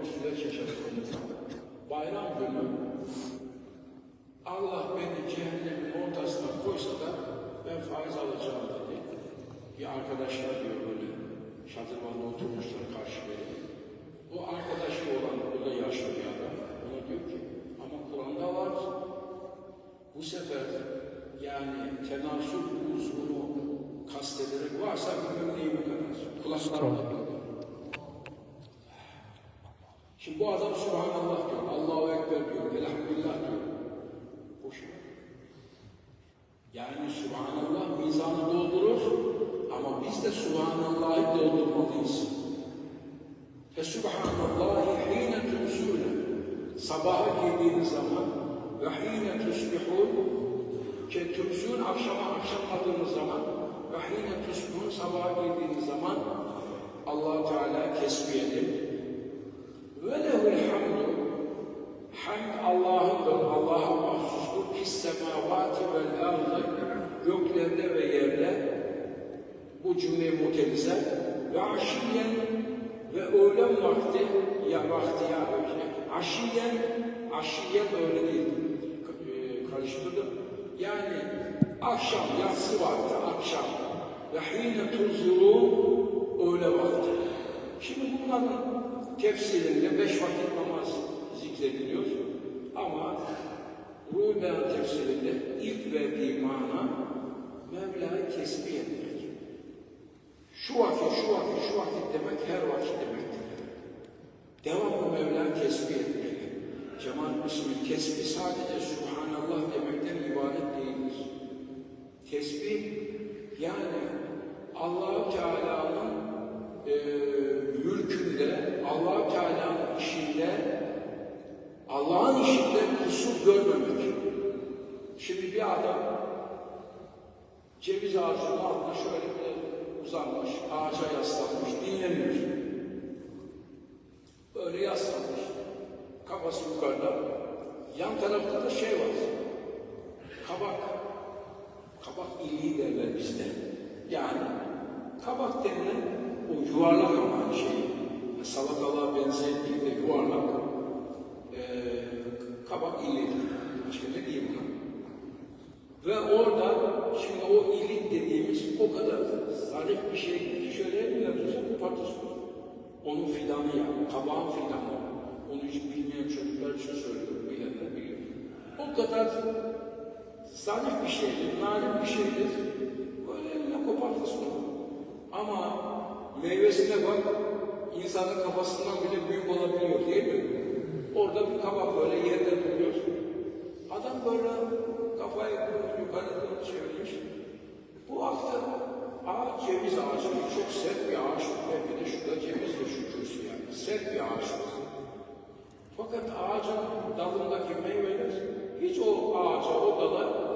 bir süreç yaşadık. Bayram günü Allah beni cehennemin ortasına koysa da ben faiz alacağım dedi. Bir arkadaşlar diyor böyle şadırvanda oturmuşlar karşı beni. O arkadaşı olan burada yaşlı bir adam. Ona diyor ki ama Kur'an'da var. Bu sefer yani tenasül uzvunu kastederek varsa bilmem neyime kadar. Kulaklarımda diyor. Şimdi bu adam Subhanallah diyor, Allahu Ekber diyor, Elhamdülillah diyor. Boş ver. Yani Subhanallah mizanı doldurur ama biz de Subhanallah'ı doldurmalıyız. Fe Subhanallahi hine tumsune sabaha girdiğiniz zaman ve hine tusbihun ki tumsun akşama akşamladığınız zaman ve hine tusbihun sabaha girdiğiniz zaman allah Teala tesbih. Lehul hamdu Hamd Allah'ındır, Allah'a mahsustur. Fis semavati vel göklerde ve yerde bu cümle mutelize ve aşiyen ve öğlen vakti ya vakti ya öğlen. Aşiyen aşiyen öyle değil. E, karıştırdım. Yani akşam yatsı vakti akşam. Ve hine tuzuru öğle vakti. Şimdi bunların tefsirinde beş vakit namaz zikrediliyor ama Ruh Beyan tefsirinde ilk verdiği mana Mevla'yı tesbih etmek. Şu vakit, şu vakit, şu vakit demek her vakit demektir. Devamlı Mevla'yı tesbih etmeli. Cemal Müslümin tesbih sadece Subhanallah demekten ibaret değildir. Tesbih yani allah Teala'nın kusur görmemek. Şimdi bir adam ceviz ağacının altına şöyle bir uzanmış, ağaca yaslanmış, dinleniyor. Böyle yaslanmış. Kafası yukarıda. Yan tarafta da şey var. Kabak. Kabak iliği derler bizde. Yani kabak denilen o yuvarlak ama şey. Salatalığa benzeyen değil de yuvarlak. Ee, kabak iliği. Başka ne diyeyim buna? Ve orada şimdi o ilik dediğimiz o kadar zarif bir şey şöyle eline tutsa kopartırsın. Onun fidanı yani, kabağın fidanı. Onu hiç bilmeyen çocuklar için söylüyorum, bilenler biliyor. O kadar zarif bir şeydir, narin bir şeydir. Böyle eline kopartırsın. Ama meyvesine bak, insanın kafasından bile büyük olabiliyor değil mi? Orada bir kabak böyle yerde duruyor. Adam böyle kafayı yukarı doğru çevirmiş. Bu hafta ağaç ceviz ağacı çok sert bir ağaç. Belki de şurada ceviz de şu kürsü yani. Sert bir ağaç. Fakat ağacın dalındaki meyveler hiç o ağaca, o dala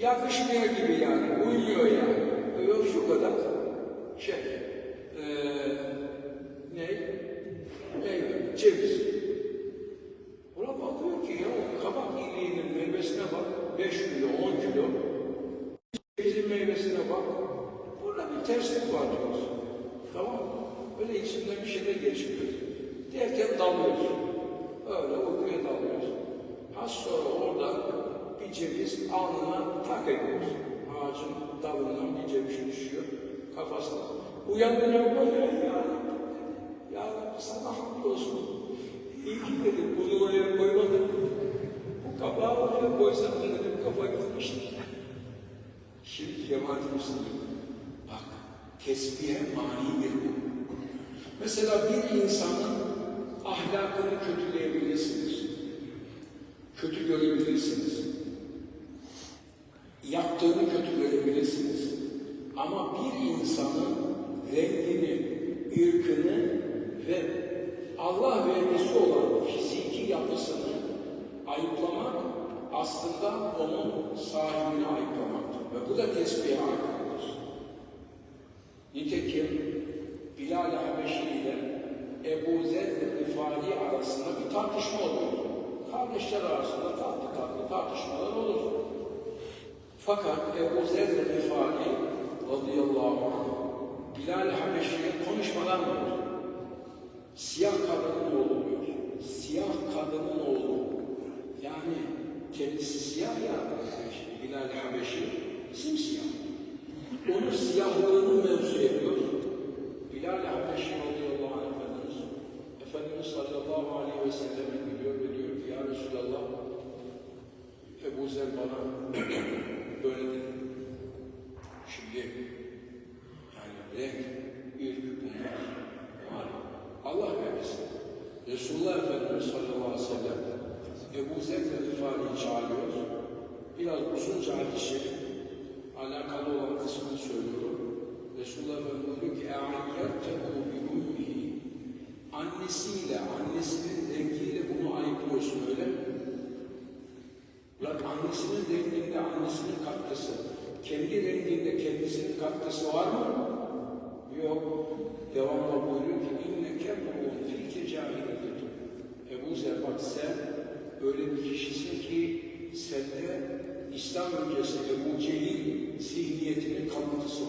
yakışmıyor gibi yani. Uymuyor yani. Yok şu kadar şey. Ee, ne? Meyve, ceviz. Buna bakıyor ki ya o kabak iliğinin meyvesine bak, 5 kilo, 10 kilo. Bizim meyvesine bak, burada bir diyoruz. Tamam? Böyle içinden bir şeyler geçiyor. Derken dalıyorsun. Öyle uykuya dalıyorsun. Az sonra orada bir ceviz alnına tak ediyorsun. Ağacın dalından bir ceviz düşüyor kafasına. Uyandırıyor böyle ya. Ya Rabbi sana hamdolsun. İyi ki dedim bunu oraya koymadım. Bu kabağı oraya koysam dedim kafa gitmişti. Şimdi cemaat Müslüman. Bak tesbihe manidir bu. Mesela bir insanın ahlakını kötüleyebilirsiniz. Kötü görebilirsiniz. Yaptığını kötü görebilirsiniz. Ama bir insanın rengini, ırkını ve Allah vergisi olan fiziki yapısını ayıplamak aslında onun sahibini ayıplamaktır. Ve bu da tesbihe aykırıdır. Vali arasında bir tartışma oluyor. Kardeşler arasında tatlı tatlı tartışmalar olur. Fakat Ebu Zerre Mefali radıyallahu anh Bilal Habeşi'ye konuşmadan verir. Siyah kadının oğlu diyor. Siyah kadının oğlu. Yani kendisi siyah ya Bilal Habeşi simsiyah. Onun siyahlığını mevzu ediyor. Efendimiz sallallahu aleyhi ve sellem'e gidiyor ve diyor ki ya Resulallah Ebu Zer bana böyle dedi. Şimdi yani renk, ırk bunlar var. Allah vermesin. Resulullah Efendimiz sallallahu aleyhi ve sellem Ebu Zer ve Rifa'yı çağırıyor. Biraz uzunca hadis-i şerif annesinin renginde annesinin katkısı, kendi renginde kendisinin katkısı var mı? Yok. Devamlı buyuruyor ki inne kemruun filke cahiliyetun. Ebu Zer bak sen öyle bir kişisin ki sende İslam öncesi Ebu Cehil zihniyetinin kalıntısı